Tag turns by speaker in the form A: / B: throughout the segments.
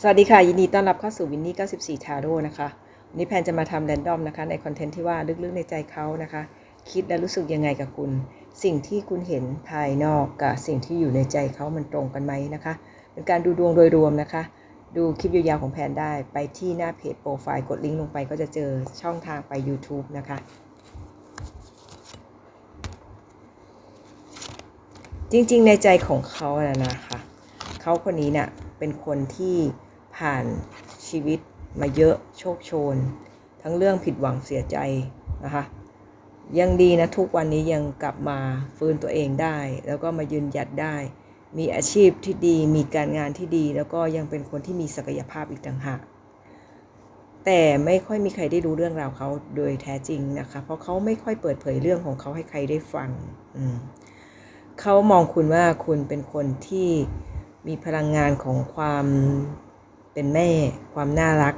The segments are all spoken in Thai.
A: สวัสดีค่ะ ยินดีต้อนรับเข้าสู่วินนี่94 ทาโร่นะคะวันนี้แพนจะมาทำแรนดอมนะคะ ในคอนเทนต์ที่ว่าลึกๆในใจเขานะคะ คิดและรู้สึกยังไงกับคุณ สิ่งที่คุณเห็นภายนอกกับสิ่งที่อยู่ในใจเขามันตรงกันไหมนะคะ เป็นการดูดวงโดยรวมนะคะ ดูคลิปยาวๆของแพนได้ ไปที่หน้าเพจโปรไฟล์กดลิงก์ลงไปก็จะเจอช่องทางไป YouTube นะคะ จริงๆในใจของเขานะนะคะเขาคนนี้เนี่ย เป็นคนที่ผ่านชีวิตมาเยอะโชคโชน ทั้งเรื่องผิดหวังเสียใจนะคะยังดีนะทุกวันนี้ยังกลับมาฟื้นตัวเองได้ แล้วก็มายืนหยัดได้ มีอาชีพที่ดี มีการงานที่ดี แล้วก็ยังเป็นคนที่มีศักยภาพอีกต่างหากแต่ไม่ค่อยมีใครได้รู้เรื่องราวเขาโดยแท้จริงนะคะ เพราะเขาไม่ค่อยเปิดเผยเรื่องของเขาให้ใครได้ฟังเขามองคุณว่าคุณเป็นคนที่ มีพลังงานของความเป็นแม่ ความน่ารัก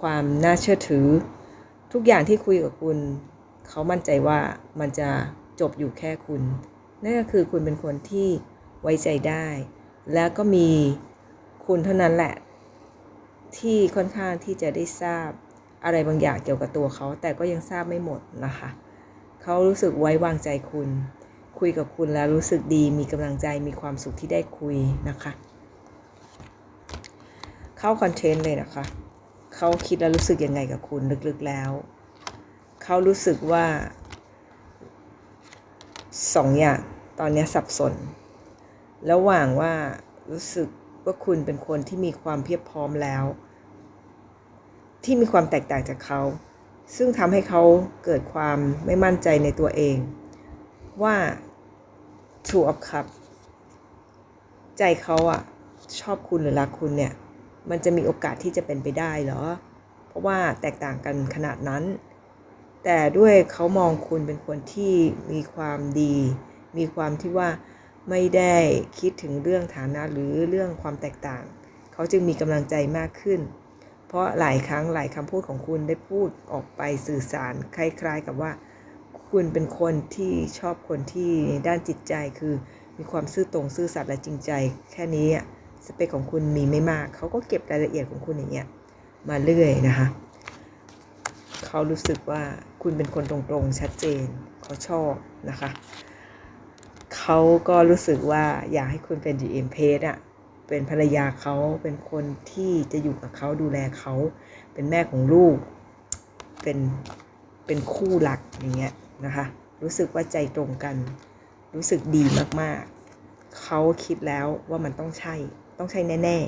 A: ความน่าเชื่อถือ ทุกอย่างที่คุยกับคุณ เขามั่นใจว่ามันจะจบอยู่แค่คุณ นั่นก็คือคุณเป็นคนที่ไว้ใจได้ แล้วก็มีคุณเท่านั้นแหละ ที่ค่อนข้างที่จะได้ทราบอะไรบางอย่างเกี่ยวกับตัวเขา แต่ก็ยังทราบไม่หมดนะคะ เขารู้สึกไว้วางใจคุณ คุยกับคุณแล้วรู้สึกดีมีกำลังใจมีความสุขที่ได้คุยนะคะ เข้าคอนเทนต์เลยนะคะ เขาคิดแล้วรู้สึกยังไงกับคุณลึกๆแล้ว เขารู้สึกว่าสองอย่างตอนนี้สับสน ระหว่างว่ารู้สึกว่าคุณเป็นคนที่มีความเพียบพร้อมแล้ว ที่มีความแตกต่างจากเขา ซึ่งทำให้เขาเกิดความไม่มั่นใจในตัวเอง ว่า Two of Cup ใจเขาอะชอบคุณหรือรักคุณเนี่ย มันจะมีโอกาสที่จะเป็นไปได้เหรอ เพราะว่าแตกต่างกันขนาดนั้น แต่ด้วยเขามองคุณเป็นคนที่มีความดี มีความที่ว่าไม่ได้คิดถึงเรื่องฐานะหรือเรื่องความแตกต่าง เขาจึงมีกำลังใจมากขึ้น เพราะหลายครั้งหลายคำพูดของคุณได้พูดออกไปสื่อสารคล้าย ๆ กับว่า คุณเป็นคนที่ชอบคนที่ด้านจิตใจคือมีความซื่อตรงซื่อสัตย์และจริงใจ แค่นี้อะสเปคของคุณมีไม่มาก เขาก็เก็บรายละเอียดของคุณอย่างเงี้ยมาเรื่อยนะคะเขารู้สึกว่าคุณเป็นคนตรงๆชัดเจนเขาชอบนะคะเขาก็รู้สึกว่าอยากให้คุณเป็น GM p a g e อะเป็นภรรยาเขาเป็นคนที่จะอยู่กับเขาดูแลเขาเป็นแม่ของลูก เป็นเป็นคู่รักอย่างเงี้ย นะคะ รู้สึกว่าใจตรงกัน รู้สึกดีมากๆ เขาคิดแล้วว่ามันต้องใช่ ต้องใช่แน่